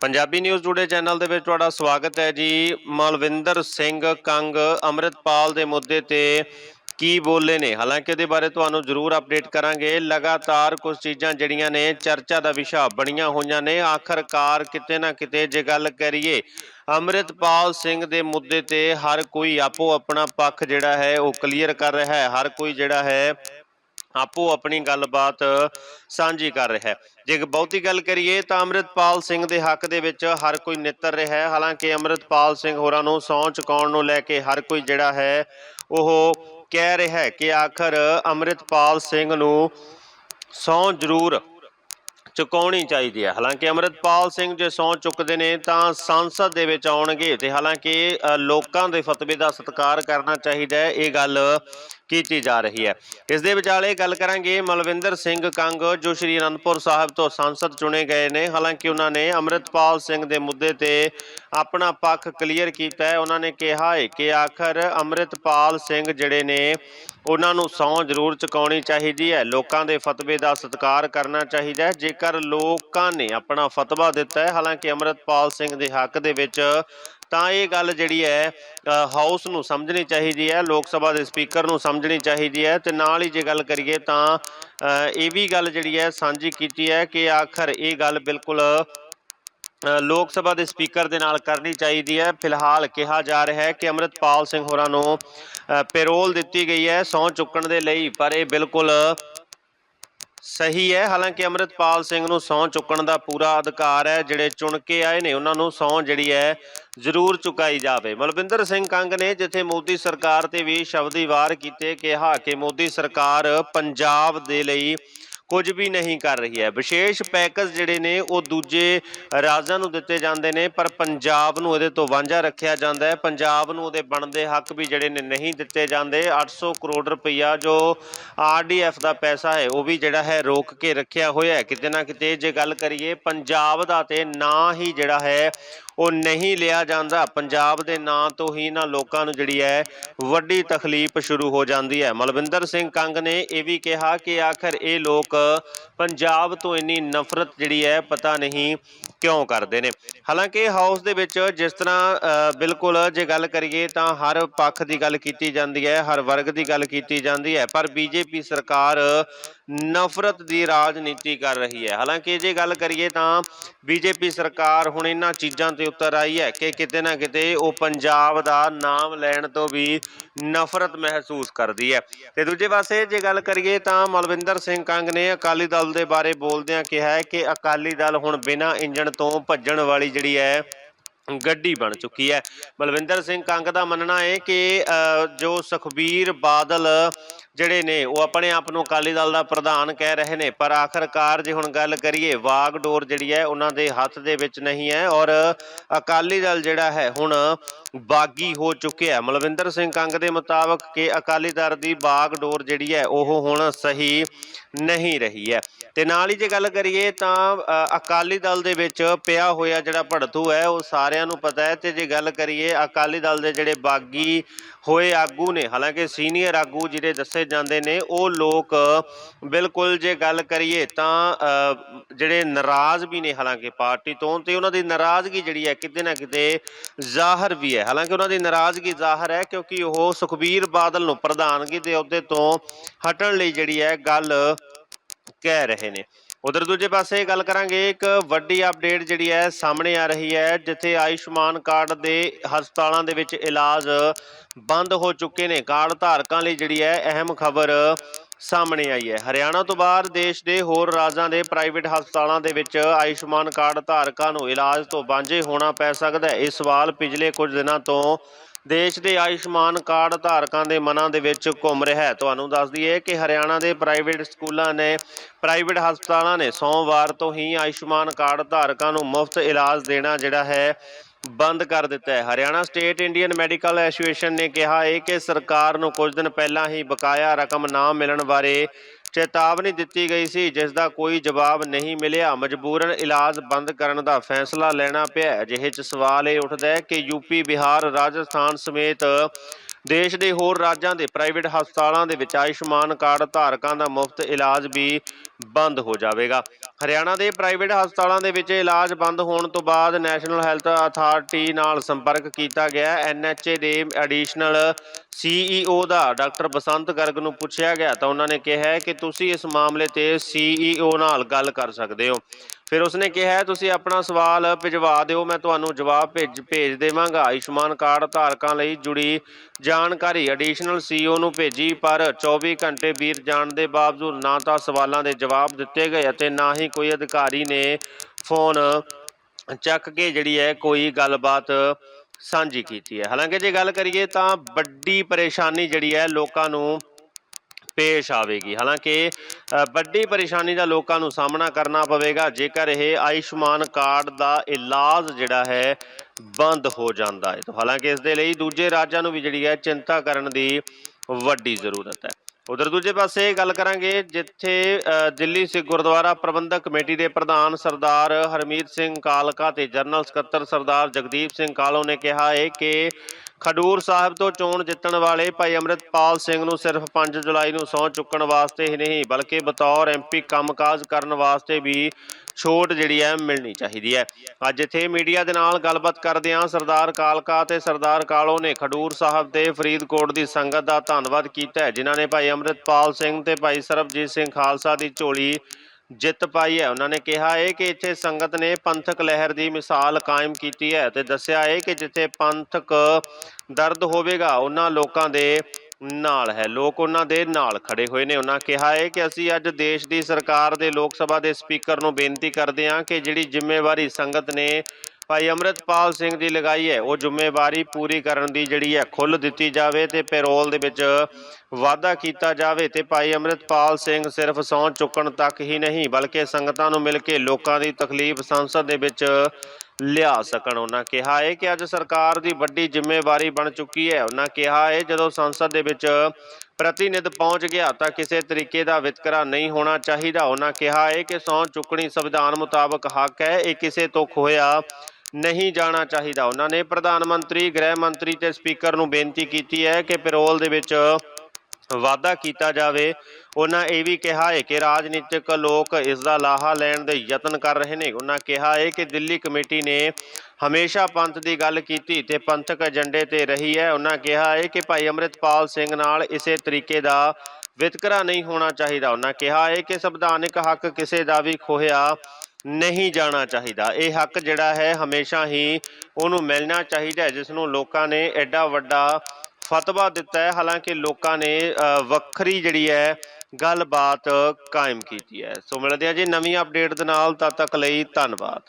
Punjabi news today channel ਦੇ ਵਿੱਚ ਤੁਹਾਡਾ ਸਵਾਗਤ ਹੈ ਜੀ। ਮਲਵਿੰਦਰ ਸਿੰਘ ਕੰਗ ਅੰਮ੍ਰਿਤਪਾਲ ਦੇ ਮੁੱਦੇ ਤੇ ਕੀ ਬੋਲੇ ਨੇ? ਹਾਲਾਂਕਿ ਇਹਦੇ ਬਾਰੇ ਤੁਹਾਨੂੰ ਜ਼ਰੂਰ ਅਪਡੇਟ ਕਰਾਂਗੇ। ਲਗਾਤਾਰ ਕੁਝ ਚੀਜ਼ਾਂ ਜਿਹੜੀਆਂ ਨੇ, ਚਰਚਾ ਦਾ ਵਿਸ਼ਾ ਬਣੀਆਂ ਹੋਈਆਂ ਨੇ। ਆਖਰਕਾਰ ਕਿਤੇ ਨਾ ਕਿਤੇ ਜੇ ਗੱਲ ਕਰੀਏ, ਅੰਮ੍ਰਿਤਪਾਲ ਸਿੰਘ ਦੇ ਮੁੱਦੇ ਤੇ ਹਰ ਕੋਈ ਆਪੋ ਆਪਣਾ ਪੱਖ ਜਿਹੜਾ ਹੈ, ਉਹ ਕਲੀਅਰ ਕਰ ਰਿਹਾ ਹੈ। ਹਰ ਕੋਈ ਜਿਹੜਾ ਹੈ ਆਪੋ ਆਪਣੀ ਗੱਲਬਾਤ ਸਾਂਝੀ ਕਰ ਰਿਹਾ ਹੈ। ਜੇ ਬਹੁਤੀ ਗੱਲ ਕਰੀਏ ਤਾਂ ਅੰਮ੍ਰਿਤਪਾਲ ਸਿੰਘ ਦੇ ਹੱਕ ਦੇ ਵਿੱਚ ਹਰ ਕੋਈ ਨਿੱਤਰ ਰਿਹਾ ਹੈ। ਹਾਲਾਂਕਿ ਅੰਮ੍ਰਿਤਪਾਲ ਸਿੰਘ ਹੋਰਾਂ ਨੂੰ ਸਹੁੰ ਚੁਕਾਉਣ ਨੂੰ ਲੈ ਕੇ ਹਰ ਕੋਈ ਜਿਹੜਾ ਹੈ ਉਹ ਕਹਿ ਰਿਹਾ ਹੈ ਕਿ ਆਖਰ ਅੰਮ੍ਰਿਤਪਾਲ ਸਿੰਘ ਨੂੰ ਸਹੁੰ ਜ਼ਰੂਰ ਚੁਕਾਉਣੀ ਚਾਹੀਦੀ ਹੈ। ਹਾਲਾਂਕਿ ਅੰਮ੍ਰਿਤਪਾਲ ਸਿੰਘ ਜੇ ਸਹੁੰ ਚੁੱਕਦੇ ਨੇ ਤਾਂ ਸੰਸਦ ਦੇ ਵਿੱਚ ਆਉਣਗੇ ਤੇ ਹਾਲਾਂਕਿ ਲੋਕਾਂ ਦੇ ਫਤਵੇ ਦਾ ਸਤਿਕਾਰ ਕਰਨਾ ਚਾਹੀਦਾ ਹੈ। ਇਹ ਗੱਲ ਕੀਤੀ ਜਾ ਰਹੀ ਹੈ। ਇਸ ਦੇ ਵਿਚਾਲੇ ਗੱਲ ਕਰਾਂਗੇ ਮਲਵਿੰਦਰ ਸਿੰਘ ਕੰਗ, ਜੋ ਸ਼੍ਰੀ ਅਨੰਦਪੁਰ ਸਾਹਿਬ ਤੋਂ ਸੰਸਦ ਚੁਣੇ ਗਏ ਨੇ। ਹਾਲਾਂਕਿ ਉਹਨਾਂ ਨੇ ਅੰਮ੍ਰਿਤਪਾਲ ਸਿੰਘ ਦੇ ਮੁੱਦੇ ਤੇ ਆਪਣਾ ਪੱਖ ਕਲੀਅਰ ਕੀਤਾ ਹੈ। ਉਹਨਾਂ ਨੇ ਕਿਹਾ ਹੈ ਕਿ ਆਖਰ ਅੰਮ੍ਰਿਤਪਾਲ ਸਿੰਘ ਜਿਹੜੇ ਨੇ ਉਹਨਾਂ ਨੂੰ ਸਹੁੰ ਜ਼ਰੂਰ ਚੁਕਾਉਣੀ ਚਾਹੀਦੀ ਹੈ। ਲੋਕਾਂ ਦੇ ਫਤਵੇ ਦਾ ਸਤਿਕਾਰ ਕਰਨਾ ਚਾਹੀਦਾ ਹੈ। ਜੇਕਰ ਲੋਕਾਂ ਨੇ ਆਪਣਾ ਫਤਵਾ ਦਿੱਤਾ ਹੈ, ਹਾਲਾਂਕਿ ਅੰਮ੍ਰਿਤਪਾਲ ਸਿੰਘ ਦੇ ਹੱਕ ਦੇ ਵਿੱਚ ਤਾਂ ਇਹ ਗੱਲ ਜਿਹੜੀ ਹੈ ਹਾਊਸ ਨੂੰ ਸਮਝਣੀ ਚਾਹੀਦੀ ਹੈ, ਲੋਕ ਸਭਾ ਦੇ ਸਪੀਕਰ ਨੂੰ ਸਮਝਣੀ ਚਾਹੀਦੀ ਹੈ ਤੇ ਨਾਲ ਹੀ ਜੇ ਗੱਲ ਕਰੀਏ ਤਾਂ ਇਹ ਵੀ ਗੱਲ ਜਿਹੜੀ ਹੈ ਸਾਂਝੀ ਕੀਤੀ ਹੈ ਕਿ ਆਖਰ ਇਹ ਗੱਲ ਬਿਲਕੁਲ ਲੋਕ ਸਭਾ ਦੇ ਸਪੀਕਰ ਦੇ ਨਾਲ ਕਰਨੀ ਚਾਹੀਦੀ ਹੈ। ਫਿਲਹਾਲ ਕਿਹਾ ਜਾ ਰਿਹਾ ਹੈ ਕਿ ਅੰਮ੍ਰਿਤਪਾਲ ਸਿੰਘ ਹੋਰਾਂ ਨੂੰ ਪੈਰੋਲ ਦਿੱਤੀ ਗਈ ਹੈ ਸਹੁੰ ਚੁੱਕਣ ਦੇ ਲਈ, ਪਰ ਇਹ ਬਿਲਕੁਲ ਸਹੀ ਹੈ। ਹਾਲਾਂਕਿ ਅੰਮ੍ਰਿਤਪਾਲ ਸਿੰਘ ਨੂੰ ਸਹੁੰ ਚੁੱਕਣ ਦਾ ਪੂਰਾ ਅਧਿਕਾਰ ਹੈ, ਜਿਹੜੇ ਚੁਣ ਕੇ ਆਏ ਨੇ, ਉਹਨਾਂ ਨੂੰ ਸਹੁੰ ਜਿਹੜੀ ਹੈ, ਜ਼ਰੂਰ ਚੁਕਾਈ ਜਾਵੇ। ਮਲਵਿੰਦਰ ਸਿੰਘ ਕੰਗ ਨੇ ਜਿੱਥੇ ਮੋਦੀ ਸਰਕਾਰ ਤੇ ਵੀ ਸ਼ਬਦੀ ਵਾਰ ਕੀਤੇ, ਕਿਹਾ ਕਿ ਮੋਦੀ ਸਰਕਾਰ ਪੰਜਾਬ ਦੇ ਲਈ ਕੁਝ ਵੀ ਨਹੀਂ ਕਰ ਰਹੀ ਹੈ। ਵਿਸ਼ੇਸ਼ ਪੈਕੇਜ ਜਿਹੜੇ ਨੇ, ਉਹ ਦੂਜੇ ਰਾਜਾਂ ਨੂੰ ਦਿੱਤੇ ਜਾਂਦੇ ਨੇ, ਪਰ ਪੰਜਾਬ ਨੂੰ ਇਹਦੇ ਤੋਂ ਵਾਂਝਾ ਰੱਖਿਆ ਜਾਂਦਾ ਹੈ। ਪੰਜਾਬ ਨੂੰ ਉਹਦੇ ਬਣਦੇ ਹੱਕ ਵੀ ਜਿਹੜੇ ਨੇ ਨਹੀਂ ਦਿੱਤੇ ਜਾਂਦੇ। 800 ਕਰੋੜ ਰੁਪਈਆ ਜੋ ਆਰਡੀਐਫ ਦਾ ਪੈਸਾ ਹੈ, ਉਹ ਵੀ ਜਿਹੜਾ ਹੈ ਰੋਕ ਕੇ ਰੱਖਿਆ ਹੋਇਆ ਹੈ। ਕਿਤੇ ਨਾ ਕਿਤੇ ਜੇ ਗੱਲ ਕਰੀਏ, ਪੰਜਾਬ ਦਾ ਤੇ ਨਾ ਹੀ ਜਿਹੜਾ ਹੈ ਉਹ ਨਹੀਂ ਲਿਆ ਜਾਂਦਾ। ਪੰਜਾਬ ਦੇ ਨਾਂ ਤੋਂ ਹੀ ਨਾ ਲੋਕਾਂ ਨੂੰ ਜਿਹੜੀ ਹੈ ਵੱਡੀ ਤਕਲੀਫ ਸ਼ੁਰੂ ਹੋ ਜਾਂਦੀ ਹੈ। ਮਲਵਿੰਦਰ ਸਿੰਘ ਕੰਗ ਨੇ ਇਹ ਵੀ ਕਿਹਾ ਕਿ ਆਖਰ ਇਹ ਲੋਕ ਪੰਜਾਬ ਤੋਂ ਇੰਨੀ ਨਫ਼ਰਤ ਜਿਹੜੀ ਹੈ ਪਤਾ ਨਹੀਂ ਕਿਉਂ ਕਰਦੇ ਨੇ। ਹਾਲਾਂਕਿ ਹਾਊਸ ਦੇ ਵਿੱਚ ਜਿਸ ਤਰ੍ਹਾਂ ਬਿਲਕੁਲ ਜੇ ਗੱਲ ਕਰੀਏ ਤਾਂ ਹਰ ਪੱਖ ਦੀ ਗੱਲ ਕੀਤੀ ਜਾਂਦੀ ਹੈ, ਹਰ ਵਰਗ ਦੀ ਗੱਲ ਕੀਤੀ ਜਾਂਦੀ ਹੈ। ਪਰ ਬੀਜੇਪੀ ਸਰਕਾਰ ਨਫ਼ਰਤ ਦੀ ਰਾਜਨੀਤੀ ਕਰ ਰਹੀ ਹੈ। ਹਾਲਾਂਕਿ ਜੇ ਗੱਲ ਕਰੀਏ ਤਾਂ ਬੀਜੇਪੀ ਸਰਕਾਰ ਹੁਣ ਇਹਨਾਂ ਚੀਜ਼ਾਂ ਤੇ ਉਤਰ ਆਈ ਹੈ ਕਿ ਕਿਤੇ ਨਾ ਕਿਤੇ ਉਹ ਪੰਜਾਬ ਦਾ ਨਾਮ ਲੈਣ ਤੋਂ ਵੀ ਨਫ਼ਰਤ ਮਹਿਸੂਸ ਕਰਦੀ ਹੈ। ਤੇ ਦੂਜੇ ਪਾਸੇ ਜੇ ਗੱਲ ਕਰੀਏ ਤਾਂ ਮਲਵਿੰਦਰ ਸਿੰਘ ਕੰਗ ਨੇ ਅਕਾਲੀ ਦਲ ਦੇ ਬਾਰੇ ਬੋਲਦਿਆਂ ਕਿਹਾ ਹੈ ਕਿ ਅਕਾਲੀ ਦਲ ਹੁਣ ਬਿਨਾਂ ਇੰਜਣ ਤੋਂ ਭੱਜਣ ਵਾਲੀ ਜਿਹੜੀ ਹੈ ਗੱਡੀ ਬਣ ਚੁੱਕੀ ਹੈ। ਬਲਵਿੰਦਰ ਸਿੰਘ ਕੰਗ ਦਾ ਮੰਨਣਾ ਹੈ ਕਿ ਜੋ ਸੁਖਬੀਰ ਬਾਦਲ ਜਿਹੜੇ ਨੇ, ਉਹ ਆਪਣੇ ਆਪ ਨੂੰ ਅਕਾਲੀ ਦਲ ਦਾ ਪ੍ਰਧਾਨ ਕਹਿ ਰਹੇ ਨੇ। ਪਰ ਆਖਰਕਾਰ ਜੇ ਹੁਣ ਗੱਲ ਕਰੀਏ ਵਾਗਡੋਰ ਜਿਹੜੀ ਹੈ, ਉਹਨਾਂ ਦੇ ਹੱਥ ਦੇ ਵਿੱਚ ਨਹੀਂ ਹੈ ਔਰ ਅਕਾਲੀ ਦਲ ਜਿਹੜਾ ਹੈ, ਹੁਣ ਬਾਗੀ ਹੋ ਚੁੱਕਿਆ ਮਲਵਿੰਦਰ ਸਿੰਘ ਕੰਗ ਦੇ ਮੁਤਾਬਕ ਕਿ ਅਕਾਲੀ ਦਲ ਦੀ ਬਾਗਡੋਰ ਜਿਹੜੀ ਹੈ, ਉਹ ਹੁਣ ਸਹੀ ਨਹੀਂ ਰਹੀ ਹੈ। ਤੇ ਨਾਲ ਹੀ ਜੇ ਗੱਲ ਕਰੀਏ ਤਾਂ ਅਕਾਲੀ ਦਲ ਦੇ ਵਿੱਚ ਪਿਆ ਹੋਇਆ ਜਿਹੜਾ ਭੜਥੂ ਹੈ, ਉਹ ਸਾਰੇ ਸਾਰਿਆਂ ਨੂੰ ਪਤਾ ਹੈ ਤੇ ਜੇ ਗੱਲ ਕਰੀਏ ਅਕਾਲੀ ਦਲ ਦੇ ਜਿਹੜੇ ਬਾਗੀ ਹੋਏ ਆਗੂ ਨੇ, ਹਾਲਾਂਕਿ ਸੀਨੀਅਰ ਆਗੂ ਜਿਹੜੇ ਦੱਸੇ ਜਾਂਦੇ ਨੇ, ਉਹ ਲੋਕ ਬਿਲਕੁਲ ਜੇ ਗੱਲ ਕਰੀਏ ਤਾਂ ਜਿਹੜੇ ਨਾਰਾਜ਼ ਵੀ ਨੇ ਹਾਲਾਂਕਿ ਪਾਰਟੀ ਤੋਂ ਤੇ ਉਹਨਾਂ ਦੀ ਨਾਰਾਜ਼ਗੀ ਜਿਹੜੀ ਹੈ ਕਿਤੇ ਨਾ ਕਿਤੇ ਜ਼ਾਹਰ ਵੀ ਹੈ। ਹਾਲਾਂਕਿ ਉਹਨਾਂ ਦੀ ਨਾਰਾਜ਼ਗੀ ਜ਼ਾਹਰ ਹੈ ਕਿਉਂਕਿ ਉਹ ਸੁਖਬੀਰ ਬਾਦਲ ਨੂੰ ਪ੍ਰਧਾਨਗੀ ਦੇ ਅਹੁਦੇ ਤੋਂ ਹਟਣ ਲਈ ਜਿਹੜੀ ਹੈ ਗੱਲ ਕਹਿ ਰਹੇ ਨੇ। ਉਧਰ ਦੂਜੇ ਪਾਸੇ ਗੱਲ ਕਰਾਂਗੇ, ਇੱਕ ਵੱਡੀ ਅਪਡੇਟ ਜਿਹੜੀ ਹੈ ਸਾਹਮਣੇ ਆ ਰਹੀ ਹੈ, ਜਿੱਥੇ ਆਯੁਸ਼ਮਾਨ ਕਾਰਡ ਦੇ ਹਸਪਤਾਲਾਂ ਦੇ ਵਿੱਚ ਇਲਾਜ ਬੰਦ ਹੋ ਚੁੱਕੇ ਨੇ। ਕਾਰਡ ਧਾਰਕਾਂ ਲਈ ਜਿਹੜੀ ਹੈ ਅਹਿਮ ਖਬਰ ਸਾਹਮਣੇ ਆਈ ਹੈ। ਹਰਿਆਣਾ ਤੋਂ ਬਾਹਰ ਦੇਸ਼ ਦੇ ਹੋਰ ਰਾਜਾਂ ਦੇ ਪ੍ਰਾਈਵੇਟ ਹਸਪਤਾਲਾਂ ਦੇ ਵਿੱਚ ਆਯੁਸ਼ਮਾਨ ਕਾਰਡ ਧਾਰਕਾਂ ਨੂੰ ਇਲਾਜ ਤੋਂ ਵਾਂਝੇ ਹੋਣਾ ਪੈ ਸਕਦਾ ਹੈ। ਇਹ ਸਵਾਲ ਪਿਛਲੇ ਕੁਝ ਦਿਨਾਂ ਤੋਂ ਦੇਸ਼ ਦੇ ਆਯੁਸ਼ਮਾਨ ਕਾਰਡ ਧਾਰਕਾਂ ਦੇ ਮਨਾਂ ਦੇ ਵਿੱਚ ਘੁੰਮ ਰਿਹਾ ਹੈ। ਤੁਹਾਨੂੰ ਦੱਸ ਦਈਏ ਕਿ ਹਰਿਆਣਾ ਦੇ ਪ੍ਰਾਈਵੇਟ ਸਕੂਲਾਂ ਨੇ, ਪ੍ਰਾਈਵੇਟ ਹਸਪਤਾਲਾਂ ਨੇ ਸੋਮਵਾਰ ਤੋਂ ਹੀ ਆਯੁਸ਼ਮਾਨ ਕਾਰਡ ਧਾਰਕਾਂ ਨੂੰ ਮੁਫਤ ਇਲਾਜ ਦੇਣਾ ਜਿਹੜਾ ਹੈ, ਬੰਦ ਕਰ ਦਿੱਤਾ ਹੈ। Haryana state Indian medical association ਨੇ ਕਿਹਾ ਹੈ ਕਿ ਸਰਕਾਰ ਨੂੰ ਕੁਝ ਦਿਨ ਪਹਿਲਾਂ ਹੀ ਬਕਾਇਆ ਰਕਮ ਨਾ ਮਿਲਣ ਬਾਰੇ ਚੇਤਾਵਨੀ ਦਿੱਤੀ ਗਈ ਸੀ ਜਿਸ ਦਾ ਕੋਈ ਜਵਾਬ ਨਹੀਂ ਮਿਲਿਆ। ਮਜਬੂਰਨ ਇਲਾਜ ਬੰਦ ਕਰਨ ਦਾ ਫੈਸਲਾ ਲੈਣਾ ਪਿਆ। ਅਜਿਹੇ ਚ ਸਵਾਲ ਇਹ ਉੱਠਦਾ ਹੈ ਕਿ ਯੂਪੀ ਬਿਹਾਰ, ਰਾਜਸਥਾਨ ਸਮੇਤ ਦੇਸ਼ ਦੇ ਹੋਰ ਰਾਜਾਂ ਦੇ ਪ੍ਰਾਈਵੇਟ ਹਸਪਤਾਲਾਂ ਦੇ ਵਿੱਚ ਆਯੁਸ਼ਮਾਨ ਕਾਰਡ ਧਾਰਕਾਂ ਦਾ ਮੁਫਤ ਇਲਾਜ ਵੀ ਬੰਦ ਹੋ ਜਾਵੇਗਾ। ਹਰਿਆਣਾ ਦੇ ਪ੍ਰਾਈਵੇਟ ਹਸਪਤਾਲਾਂ ਦੇ ਵਿੱਚ ਇਲਾਜ ਬੰਦ ਹੋਣ ਤੋਂ ਬਾਅਦ ਨੈਸ਼ਨਲ ਹੈਲਥ ਅਥਾਰਟੀ ਨਾਲ ਸੰਪਰਕ ਕੀਤਾ ਗਿਆ। ਐਨਐਚਏ ਦੇ ਐਡੀਸ਼ਨਲ ਸੀਈਓ ਦਾ ਡਾਕਟਰ ਬਸੰਤ ਗਰਗ ਨੂੰ ਪੁੱਛਿਆ ਗਿਆ ਤਾਂ ਉਹਨਾਂ ਨੇ ਕਿਹਾ ਕਿ ਤੁਸੀਂ ਇਸ ਮਾਮਲੇ ਤੇ ਸੀਈਓ ਨਾਲ ਗੱਲ ਕਰ ਸਕਦੇ ਹੋ। ਫਿਰ ਉਸਨੇ ਕਿਹਾ, ਤੁਸੀਂ ਆਪਣਾ ਸਵਾਲ ਭਿਜਵਾ ਦਿਓ, ਮੈਂ ਤੁਹਾਨੂੰ ਜਵਾਬ ਭੇਜ ਭੇਜ ਦੇਵਾਂਗਾ। ਆਯੁਸ਼ਮਾਨ ਕਾਰਡ ਧਾਰਕਾਂ ਲਈ ਜੁੜੀ ਜਾਣਕਾਰੀ ਐਡੀਸ਼ਨਲ ਸੀਈਓ ਨੂੰ ਭੇਜੀ, ਪਰ 24 ਘੰਟੇ ਬੀਤ ਜਾਣ ਦੇ ਬਾਵਜੂਦ ਨਾ ਤਾਂ ਸਵਾਲਾਂ ਦੇ ਜਵਾਬ ਦਿੱਤੇ ਗਏ ਅਤੇ ਨਾ ਹੀ ਕੋਈ ਅਧਿਕਾਰੀ ਨੇ ਫੋਨ ਚੱਕ ਕੇ ਜਿਹੜੀ ਹੈ ਕੋਈ ਗੱਲਬਾਤ ਸਾਂਝੀ ਕੀਤੀ ਹੈ। ਹਾਲਾਂਕਿ ਜੇ ਗੱਲ ਕਰੀਏ ਤਾਂ ਵੱਡੀ ਪਰੇਸ਼ਾਨੀ ਜਿਹੜੀ ਹੈ ਲੋਕਾਂ ਨੂੰ ਪੇਸ਼ ਆਵੇਗੀ। ਹਾਲਾਂਕਿ ਵੱਡੀ ਪਰੇਸ਼ਾਨੀ ਦਾ ਲੋਕਾਂ ਨੂੰ ਸਾਹਮਣਾ ਕਰਨਾ ਪਵੇਗਾ, ਜੇਕਰ ਇਹ ਆਯੁਸ਼ਮਾਨ ਕਾਰਡ ਦਾ ਇਲਾਜ ਜਿਹੜਾ ਹੈ, ਬੰਦ ਹੋ ਜਾਂਦਾ ਹੈ। ਤਾਂ ਹਾਲਾਂਕਿ ਇਸ ਦੇ ਲਈ ਦੂਜੇ ਰਾਜਾਂ ਨੂੰ ਵੀ ਜਿਹੜੀ ਹੈ, ਚਿੰਤਾ ਕਰਨ ਦੀ ਵੱਡੀ ਜ਼ਰੂਰਤ ਹੈ। ਉਧਰ ਦੂਜੇ ਪਾਸੇ ਗੱਲ ਕਰਾਂਗੇ, ਜਿੱਥੇ ਦਿੱਲੀ ਸਿੱਖ ਗੁਰਦੁਆਰਾ ਪ੍ਰਬੰਧਕ ਕਮੇਟੀ ਦੇ ਪ੍ਰਧਾਨ ਸਰਦਾਰ ਹਰਮੀਤ ਸਿੰਘ ਕਾਲਕਾ ਤੇ ਜਨਰਲ ਸਕੱਤਰ ਸਰਦਾਰ ਜਗਦੀਪ ਸਿੰਘ ਕਾਲੋ ਨੇ ਕਿਹਾ ਹੈ ਕਿ ਖਡੂਰ ਸਾਹਿਬ ਤੋਂ ਚੋਣ ਜਿੱਤਣ ਵਾਲੇ ਭਾਈ ਅੰਮ੍ਰਿਤਪਾਲ ਸਿੰਘ ਨੂੰ ਸਿਰਫ 5 ਜੁਲਾਈ ਨੂੰ ਸਹੁੰ ਚੁੱਕਣ ਵਾਸਤੇ ਹੀ ਨਹੀਂ, ਬਲਕਿ ਬਤੌਰ ਐਮਪੀ ਕੰਮਕਾਜ ਕਰਨ ਵਾਸਤੇ ਵੀ ਛੋਟ ਜਿਹੜੀ ਹੈ ਮਿਲਣੀ ਚਾਹੀਦੀ ਹੈ। ਅੱਜ ਇੱਥੇ ਮੀਡੀਆ ਦੇ ਨਾਲ ਗੱਲਬਾਤ ਕਰਦਿਆਂ ਸਰਦਾਰ ਕਾਲਕਾ ਤੇ ਸਰਦਾਰ ਕਾਲੋ ਨੇ ਖਡੂਰ ਸਾਹਿਬ ਦੇ ਫਰੀਦਕੋਟ ਦੀ ਸੰਗਤ ਦਾ ਧੰਨਵਾਦ ਕੀਤਾ ਹੈ, ਜਿਨ੍ਹਾਂ ਨੇ ਭਾਈ ਅੰਮ੍ਰਿਤਪਾਲ ਸਿੰਘ ਤੇ ਭਾਈ ਸਰਬਜੀਤ ਸਿੰਘ ਖਾਲਸਾ ਦੀ ਝੋਲੀ ਜਿੱਤ ਪਾਈ ਹੈ। ਉਹਨਾਂ ਨੇ ਕਿਹਾ ਹੈ ਕਿ ਇੱਥੇ ਸੰਗਤ ਨੇ ਪੰਥਕ ਲਹਿਰ ਦੀ ਮਿਸਾਲ ਕਾਇਮ ਕੀਤੀ ਹੈ ਤੇ ਦੱਸਿਆ ਹੈ ਕਿ ਜਿੱਥੇ ਪੰਥਕ ਦਰਦ ਹੋਵੇਗਾ, ਉਹਨਾਂ ਲੋਕਾਂ ਦੇ ਨਾਲ ਹੈ। ਲੋਕ ਉਹਨਾਂ ਦੇ ਨਾਲ ਖੜੇ ਹੋਏ ਨੇ। ਉਹਨਾਂ ਕਿਹਾ ਹੈ ਕਿ ਅਸੀਂ ਅੱਜ ਦੇਸ਼ ਦੀ ਸਰਕਾਰ ਦੇ ਲੋਕ ਸਭਾ ਦੇ ਸਪੀਕਰ ਨੂੰ ਬੇਨਤੀ ਕਰਦੇ ਹਾਂ ਕਿ ਜਿਹੜੀ ਜ਼ਿੰਮੇਵਾਰੀ ਸੰਗਤ ਨੇ ਭਾਈ ਅੰਮ੍ਰਿਤਪਾਲ ਸਿੰਘ ਦੀ ਲਗਾਈ ਹੈ। ਉਹ ਜ਼ਿੰਮੇਵਾਰੀ ਪੂਰੀ ਕਰਨ ਦੀ ਜਿਹੜੀ ਹੈ ਖੁੱਲ ਦਿੱਤੀ ਜਾਵੇ ਤੇ ਪੈਰੋਲ ਦੇ ਵਿੱਚ ਵਾਅਦਾ ਕੀਤਾ ਜਾਵੇ ਤੇ ਭਾਈ ਅੰਮ੍ਰਿਤਪਾਲ ਸਿੰਘ ਸਿਰਫ ਸਹੁੰ ਚੁੱਕਣ ਤੱਕ ਹੀ ਨਹੀਂ, ਬਲਕਿ ਸੰਗਤਾਂ ਨੂੰ ਮਿਲ ਕੇ ਲੋਕਾਂ ਦੀ ਤਕਲੀਫ ਸੰਸਦ ਦੇ ਵਿੱਚ ਲਿਆ ਸਕਣ। ਉਹਨਾਂ ਕਿਹਾ ਹੈ ਕਿ ਅੱਜ ਸਰਕਾਰ ਦੀ ਵੱਡੀ ਜ਼ਿੰਮੇਵਾਰੀ ਬਣ ਚੁੱਕੀ ਹੈ। ਉਹਨਾਂ ਕਿਹਾ ਹੈ ਜਦੋਂ ਸੰਸਦ ਦੇ ਵਿੱਚ ਪ੍ਰਤੀਨਿਧ ਪਹੁੰਚ ਗਿਆ ਤਾਂ ਕਿਸੇ ਤਰੀਕੇ ਦਾ ਵਿਤਕਰਾ ਨਹੀਂ ਹੋਣਾ ਚਾਹੀਦਾ। ਉਹਨਾਂ ਕਿਹਾ ਹੈ ਕਿ ਸਹੁੰ ਚੁੱਕਣੀ ਸੰਵਿਧਾਨ ਮੁਤਾਬਕ ਹੱਕ ਹੈ। ਇਹ ਕਿਸੇ ਤੋਂ ਖੋਇਆ ਨਹੀਂ ਜਾਣਾ ਚਾਹੀਦਾ। ਉਹਨਾਂ ਨੇ ਪ੍ਰਧਾਨ ਮੰਤਰੀ, ਗ੍ਰਹਿ ਮੰਤਰੀ ਤੇ ਸਪੀਕਰ ਨੂੰ ਬੇਨਤੀ ਕੀਤੀ ਹੈ ਕਿ ਪੈਰੋਲ ਦੇ ਵਿੱਚ ਵਾਅਦਾ ਕੀਤਾ ਜਾਵੇ। ਉਹਨਾਂ ਇਹ ਵੀ ਕਿਹਾ ਹੈ ਕਿ ਰਾਜਨੀਤਿਕ ਲੋਕ ਇਸ ਦਾ ਲਾਹਾ ਲੈਣ ਦੇ ਯਤਨ ਕਰ ਰਹੇ ਨੇ। ਉਹਨਾਂ ਕਿਹਾ ਹੈ ਕਿ ਦਿੱਲੀ ਕਮੇਟੀ ਨੇ ਹਮੇਸ਼ਾ ਪੰਥ ਦੀ ਗੱਲ ਕੀਤੀ ਤੇ ਪੰਥਕ ਏਜੰਡੇ ਤੇ ਰਹੀ ਹੈ। ਉਹਨਾਂ ਕਿਹਾ ਹੈ ਕਿ ਭਾਈ ਅੰਮ੍ਰਿਤਪਾਲ ਸਿੰਘ ਨਾਲ ਇਸੇ ਤਰੀਕੇ ਦਾ ਵਿਤਕਰਾ ਨਹੀਂ ਹੋਣਾ ਚਾਹੀਦਾ। ਉਹਨਾਂ ਕਿਹਾ ਹੈ ਕਿ ਸੰਵਿਧਾਨਿਕ ਹੱਕ ਕਿਸੇ ਦਾ ਵੀ ਖੋਹਿਆ ਨਹੀਂ ਜਾਣਾ ਚਾਹੀਦਾ। ਇਹ ਹੱਕ ਜਿਹੜਾ ਹੈ, ਹਮੇਸ਼ਾ ਹੀ ਉਹਨੂੰ ਮਿਲਣਾ ਚਾਹੀਦਾ ਹੈ ਜਿਸ ਨੂੰ ਲੋਕਾਂ ਨੇ ਐਡਾ ਵੱਡਾ ਫਤਵਾ ਦਿੱਤਾ ਹੈ। ਹਾਲਾਂਕਿ ਲੋਕਾਂ ਨੇ ਵੱਖਰੀ ਜਿਹੜੀ ਹੈ, ਗੱਲਬਾਤ ਕਾਇਮ ਕੀਤੀ ਹੈ। ਸੋ ਮਿਲਦੇ ਹਾਂ ਜੀ ਨਵੀਂ ਅਪਡੇਟ ਦੇ ਨਾਲ, ਤਦ ਤੱਕ ਲਈ ਧੰਨਵਾਦ।